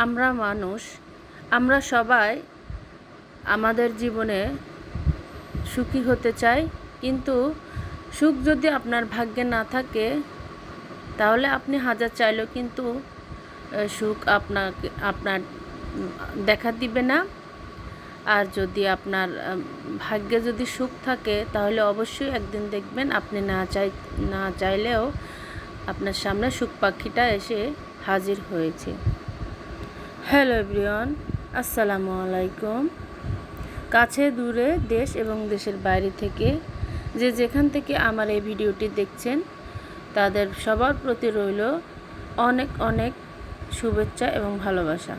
আমরা মানুষ, আমরা সবাই আমাদের জীবনে সুখী হতে চাই, কিন্তু সুখ যদি আপনার ভাগ্যে না থাকে, তাহলে আপনি হাজার চাইলেও কিন্তু সুখ আপনাকে, আপনার দেখা দিবে না। আর যদি আপনার ভাগ্যে যদি সুখ থাকে, তাহলে অবশ্যই একদিন দেখবেন আপনি না চাই, না চাইলেও আপনার সামনে সুখ পাখিটা এসে হাজির হয়েছে। হ্যালো এভরিওয়ান, আসসালামু আলাইকুম। কাছে দূরে দেশ এবং দেশের বাইরে থেকে যে যেখান থেকে আমার এই ভিডিওটি দেখছেন, তাদের সবার প্রতি রইল অনেক অনেক শুভেচ্ছা এবং ভালোবাসা।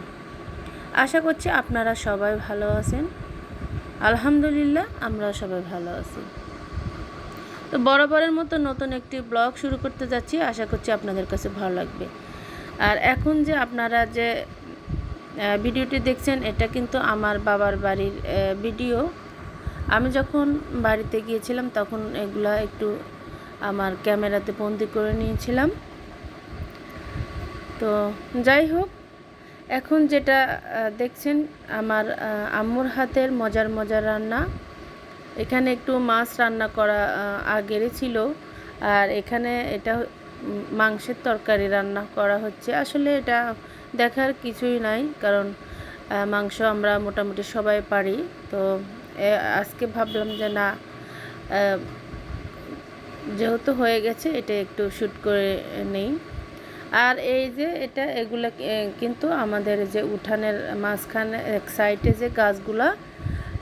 আশা করছি আপনারা সবাই ভালো আছেন। আলহামদুলিল্লাহ আমরা সবাই ভালো আছি। তো বরাবরের মতো নতুন একটি ব্লগ শুরু করতে যাচ্ছি। আশা করছি আপনাদের কাছে ভালো লাগবে। আর এখন যে আপনারা যে ভিডিওটি দেখছেন, এটা কিন্তু আমার বাবার বাড়ির ভিডিও। আমি যখন বাড়িতে গিয়েছিলাম, তখন এগুলা একটু আমার ক্যামেরাতে বন্দি করে নিয়েছিলাম। তো যাই হোক, এখন যেটা দেখছেন, আমার আম্মুর হাতের মজার মজার রান্না। এখানে একটু মাছ রান্না করা আগেরই ছিল। আর এখানে এটা মাংসের তরকারি রান্না করা হচ্ছে। আসলে এটা দেখার কিছুই নাই, কারণ মাংস আমরা মোটামুটি সবাই পারি। তো আজকে ভাবলাম যে না যেহেতু হয়ে গেছে, এটা একটু শ্যুট করে নেই। আর এই যে এটা, এগুলা কিন্তু আমাদের যে উঠানের মাঝখানে, এক সাইডে যে গাছগুলা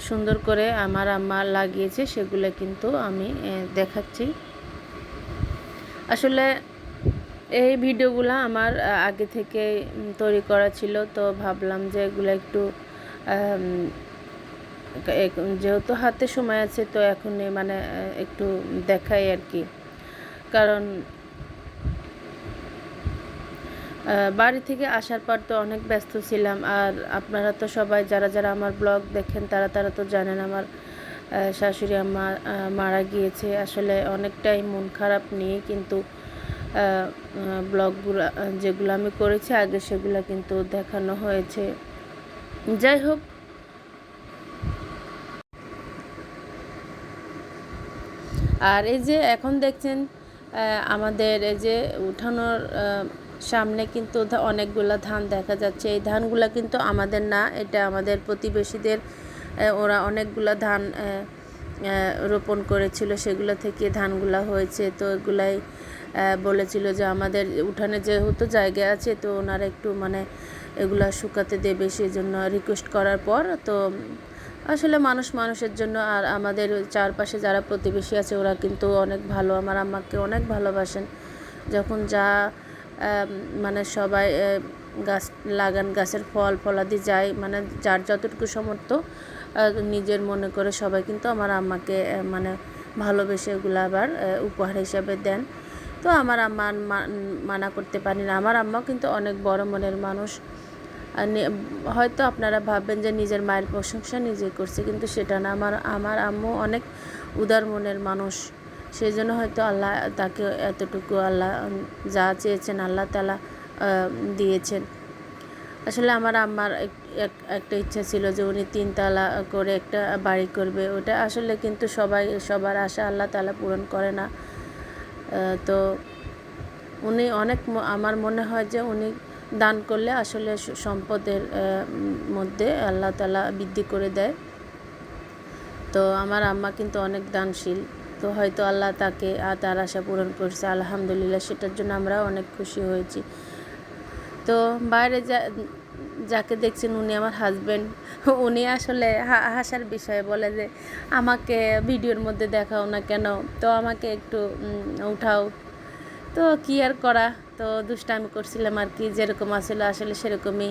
সুন্দর করে আমার আম্মা লাগিয়েছে, সেগুলো কিন্তু আমি দেখাচ্ছি। আসলে এই ভিডিওগুলো আমার আগে থেকে তৈরি করা ছিল তো ভাবলাম যে এগুলো একটু যেহেতু হাতে সময় আছে তো এখন মানে একটু দেখাই আর কি। কারণ বাড়ি থেকে আসার পর তো অনেক ব্যস্ত ছিলাম আর আপনারা তো সবাই যারা যারা আমার ব্লগ দেখেন তারা তারা তো জানেন আমার শাশুড়ি আহ, মারা গিয়েছে। আসলে অনেকটাই মন খারাপ নিয়ে কিন্তু ব্লগগুলো যেগুলো আমি করেছি, আগে সেগুলো কিন্তু দেখানো হয়েছে। যাই হোক। আর এই যে এখন দেখছেন আমাদের এই যে উঠানোর সামনে কিন্তু অনেকগুলা ধান দেখা যাচ্ছে। এই ধানগুলো কিন্তু আমাদের না, এটা আমাদের প্রতিবেশীদের ওরা অনেকগুলা ধান রোপণ করেছিল, সেগুলো থেকে ধানগুলা হয়েছে। তো এগুলাই বলেছিল যে আমাদের উঠানে যেহেতু জায়গা আছে, তো ওনারা একটু মানে এগুলা শুকাতে দেবে সেই জন্য রিকোয়েস্ট করার পর তো আসলে মানুষ মানুষের জন্য আর আমাদের চারপাশে যারা প্রতিবেশী আছে ওরা কিন্তু অনেক ভালো। আমার আম্মাকে অনেক ভালোবাসেন। যখন যা মানে সবাই গাছ, লাগান, গাছের ফল ফলাদি যায় মানে যার যতটুকু সমর্থ নিজের মনে করে সবাই কিন্তু আমার আম্মাকে মানে ভালোবেসে এগুলো আবার উপহার হিসাবে দেন। তো আমার আম্মা মানা করতে পারি না আমার আম্মাও কিন্তু অনেক বড় মনের মানুষ। হয়তো আপনারা ভাববেন যে নিজের মায়ের প্রশংসা নিজে করছে, কিন্তু সেটা না। আমার আমার আম্মু অনেক উদার মনের মানুষ। সেই জন্য হয়তো আল্লাহ তাকে এতটুকু আল্লাহ যা চেয়েছেন আল্লাহ তালা দিয়েছেন। আসলে আমার আম্মার এক- এক- একটা ইচ্ছা ছিল যে উনি তিনতলা করে একটা বাড়ি করবে। ওটা আসলে কিন্তু সবাই সবার আশা আল্লাহ তালা পূরণ করে না। তো উনি অনেক আমার মনে হয় যে উনি দান করলে আসলে সম্পদের মধ্যে আল্লাহ তালা বৃদ্ধি করে দেয়। তো আমার আম্মা কিন্তু অনেক দানশীল। তো হয়তো আল্লাহ তাকে আর তার আশা পূরণ করছে। আলহামদুলিল্লাহ, সেটার জন্য আমরা অনেক খুশি হয়েছি। তো বাইরে যা যাকে দেখছেন উনি আমার হাজব্যান্ড উনি আসলে হাসার বিষয়ে বলে যে, আমাকে ভিডিওর মধ্যে দেখাও না কেন? তো আমাকে একটু উঠাও। তো কি আর করা? তো দুষ্টামি করছিলাম আর কি, যেরকম আসলে আসলে সেরকমই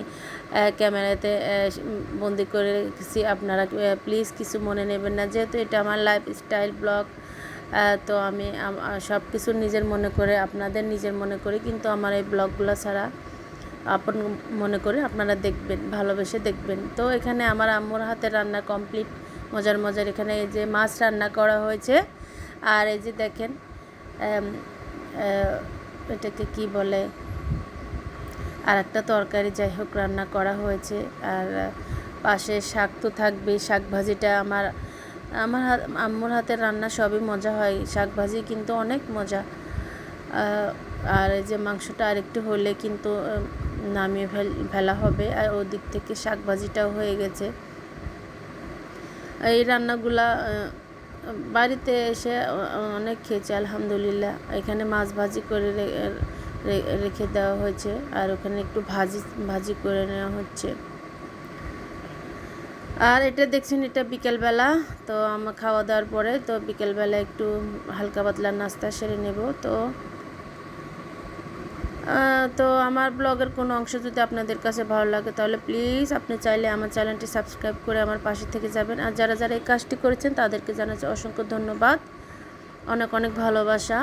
ক্যামেরাতে বন্দি করে রেখেছি। আপনারা প্লিজ কিছু মনে নেবেন না, যেহেতু এটা আমার লাইফ স্টাইল ব্লগ তো আমি সব কিছু নিজের মনে করে, আপনাদের নিজের মনে করে কিন্তু আমার এই ব্লগগুলো ছাড়া আপন মনে করে, আপনারা দেখবেন, ভালোবেসে দেখবেন। তো এখানে আমার আম্মুর হাতে রান্না কমপ্লিট মজার মজার এখানে এই যে মাছ রান্না করা হয়েছে। আর এই যে দেখেন এটাকে কি বলে? আর একটা তরকারি যাই হোক রান্না করা হয়েছে। আর পাশে শাক তো থাকবেই শাক ভাজিটা আমার আমার হাত, আম্মুর হাতের রান্না সবই মজা হয় শাক ভাজি কিন্তু অনেক মজা। আর এই যে মাংসটা আরেকটু হলে কিন্তু নামিয়ে ফেল হবে আর ওদিক থেকে শাক ভাজিটাও হয়ে গেছে। এই রান্নাগুলা বাড়িতে এসে অনেক খেয়েছে, আলহামদুলিল্লাহ। এখানে মাছ ভাজি করে রেখে দেওয়া হয়েছে আর ওখানে একটু ভাজি ভাজি করে নেওয়া হচ্ছে। আর এটা দেখছেন, এটা বিকেলবেলা, তো আমার খাওয়া দাওয়ার পরে তো বিকেলবেলা একটু হালকা পাতলা নাস্তা সেরে নেব। তো তো আমার ব্লগের কোনো অংশ যদি আপনাদের কাছে ভালো লাগে, তাহলে প্লিজ আপনি চাইলে আমার চ্যানেলটি সাবস্ক্রাইব করে আমার পাশে থেকে যাবেন। আর যারা যারা এই কাজটি করেছেন, তাদেরকে জানাচ্ছি অসংখ্য ধন্যবাদ। অনেক অনেক ভালোবাসা।